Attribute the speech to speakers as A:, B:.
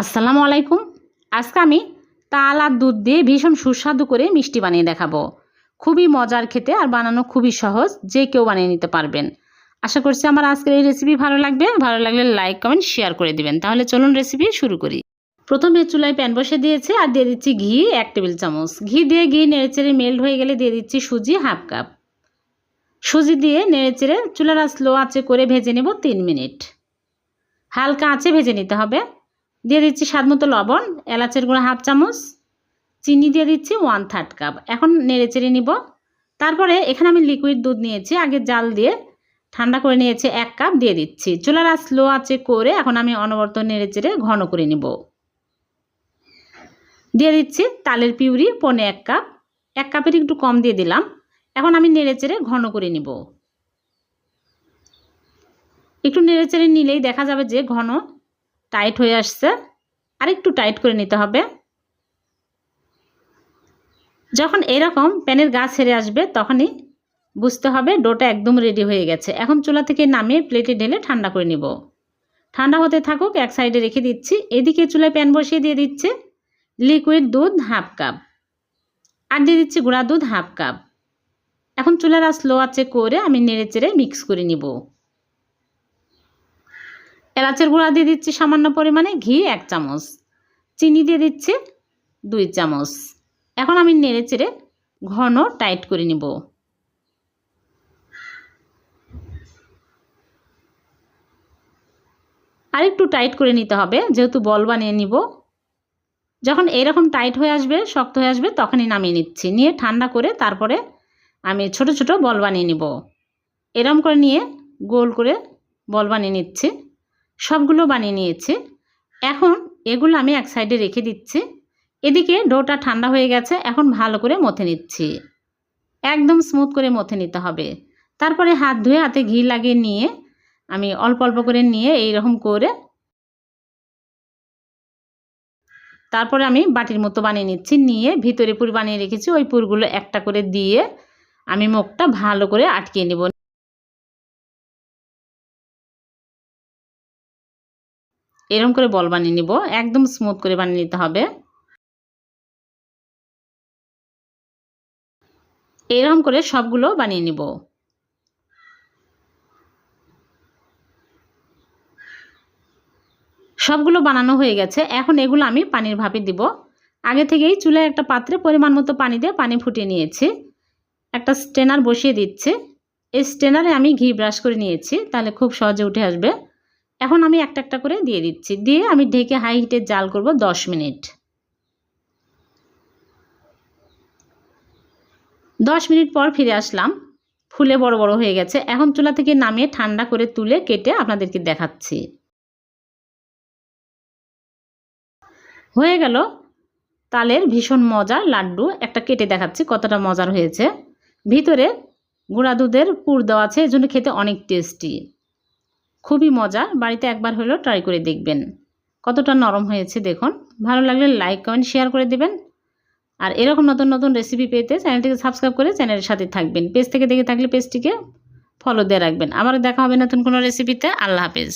A: আসসালামু আলাইকুম। আজকে আমি তাল আর দুধ দিয়ে ভীষণ সুস্বাদু করে মিষ্টি বানিয়ে দেখাবো। খুবই মজার খেতে আর বানানো খুবই সহজ, যে কেউ বানিয়ে নিতে পারবেন। আশা করছি আমার আজকের এই রেসিপি ভালো লাগবে। ভালো লাগলে লাইক কমেন্ট শেয়ার করে দিবেন। তাহলে চলুন রেসিপি শুরু করি। প্রথমে চুলায় প্যান বসে দিয়েছি আর দিয়ে দিচ্ছি ঘি, এক টেবিল চামচ। ঘি দিয়ে ঘি নেড়েচেড়ে মেল্ট হয়ে গেলে দিয়ে দিচ্ছি সুজি হাফ কাপ সুজি দিয়ে নেড়েচেড়ে চুলার স্লো আঁচে করে ভেজে নেব তিন মিনিট। হালকা আঁচে ভেজে নিতে হবে। দিয়ে দিচ্ছি স্বাদ মতো লবণ, এলাচের গুঁড়ো হাফ চামচ, চিনি দিয়ে দিচ্ছি ওয়ান থার্ড কাপ এখন নেড়ে চেড়ে নিব। তারপরে এখানে আমি লিকুইড দুধ নিয়েছি, আগে জাল দিয়ে ঠান্ডা করে নিয়েছি এক কাপ দিয়ে দিচ্ছি। চুলার আর স্লো আঁচে করে এখন আমি অনবরত নেড়ে চেড়ে ঘন করে নিব। দিয়ে দিচ্ছি তালের পিউরি, পনে এক কাপ এক কাপের একটু কম দিয়ে দিলাম। এখন আমি নেড়ে চেড়ে ঘন করে নিব। একটু নেড়ে চেড়ে নিলেই দেখা যাবে যে ঘন টাইট হয়ে আসছে। আর একটু টাইট করে নিতে হবে। যখন এরকম প্যানের গা ছেড়ে আসবে, তখনই বুঝতে হবে ডোটা একদম রেডি হয়ে গেছে। এখন চুলা থেকে নামিয়ে প্লেটে ঢেলে ঠান্ডা করে নিব। ঠান্ডা হতে থাকুক, এক সাইডে রেখে দিচ্ছি। এদিকে চুলায় প্যান বসিয়ে দিয়ে দিচ্ছে লিকুইড দুধ হাফ কাপ। আর দিয়ে দিচ্ছি গুঁড়া দুধ হাফ কাপ। এখন চুলার আর স্লো আছে করে আমি নেড়ে চেড়ে মিক্স করে নিব। এলাচের গুঁড়া দিয়ে দিচ্ছি সামান্য পরিমাণে ঘি, এক চামচ। চিনি দিয়ে দিচ্ছি দুই চামচ। এখন আমি নেড়ে চেড়ে ঘন টাইট করে নিব। আর একটু টাইট করে নিতে হবে, যেহেতু বল বানিয়ে নিব। যখন এরকম টাইট হয়ে আসবে, শক্ত হয়ে আসবে, তখনই নামিয়ে নিচ্ছি। নিয়ে ঠান্ডা করে তারপরে আমি ছোট ছোট বল বানিয়ে নিব। এরম করে নিয়ে গোল করে বল বানিয়ে নিচ্ছি। সবগুলো বানিয়ে নিয়েছি। এখন এগুলো আমি এক সাইডে রেখে দিচ্ছি। এদিকে ডোটা ঠান্ডা হয়ে গেছে, এখন ভালো করে মথে নিচ্ছি। একদম স্মুথ করে মথে নিতে হবে। তারপরে হাত ধুয়ে হাতে ঘি লাগিয়ে নিয়ে আমি অল্প অল্প করে নিয়ে এই রকম করে তারপরে আমি বাটির মতো বানিয়ে নিচ্ছি। নিয়ে ভিতরে পুর বানিয়ে রেখেছি, ওই পুরগুলো একটা করে দিয়ে আমি মুখটা ভালো করে আটকিয়ে নেব। এরম করে বল বানিয়ে নিব, একদম স্মুথ করে বানিয়ে নিতে হবে। এরকম করে সবগুলো বানিয়ে নিব। সবগুলো বানানো হয়ে গেছে, এখন এগুলো আমি পানির ভাপে দিব। আগে থেকেই চুলায় একটা পাত্রে পরিমাণ মতো পানি দিয়ে পানি ফুটিয়ে নিয়েছি। একটা স্টেনার বসিয়ে দিচ্ছে। এই স্টেনারে আমি ঘি ব্রাশ করে নিয়েছি, তাহলে খুব সহজে উঠে আসবে। এখন আমি একটা একটা করে দিয়ে দিচ্ছি। দিয়ে আমি ঢেকে হাই হিটে জাল করব দশ মিনিট। দশ মিনিট পর ফিরে আসলাম। ফুলে বড় বড় হয়ে গেছে। এখন চুলা থেকে নামিয়ে ঠান্ডা করে তুলে কেটে আপনাদেরকে দেখাচ্ছি। হয়ে গেল তালের ভীষণ মজার লাড্ডু। একটা কেটে দেখাচ্ছি কতটা মজার হয়েছে। ভিতরে গুঁড়া দুধের পুর দেওয়া আছে, এজন্য খেতে অনেক টেস্টি খুবই মজা। বাড়িতে একবার হলেও ট্রাই করে দেখবেন। কতটা নরম হয়েছে দেখুন। ভালো লাগলে লাইক কমেন্ট শেয়ার করে দেবেন। আর এরকম নতুন নতুন রেসিপি পেতে চ্যানেলটিকে সাবস্ক্রাইব করে চ্যানেলের সাথে থাকবেন। পেজ থেকে দেখে থাকলে পেজটিকে ফলো দিয়ে রাখবেন। আবার দেখা হবে নতুন কোনো রেসিপিতে আল্লাহ হাফেজ।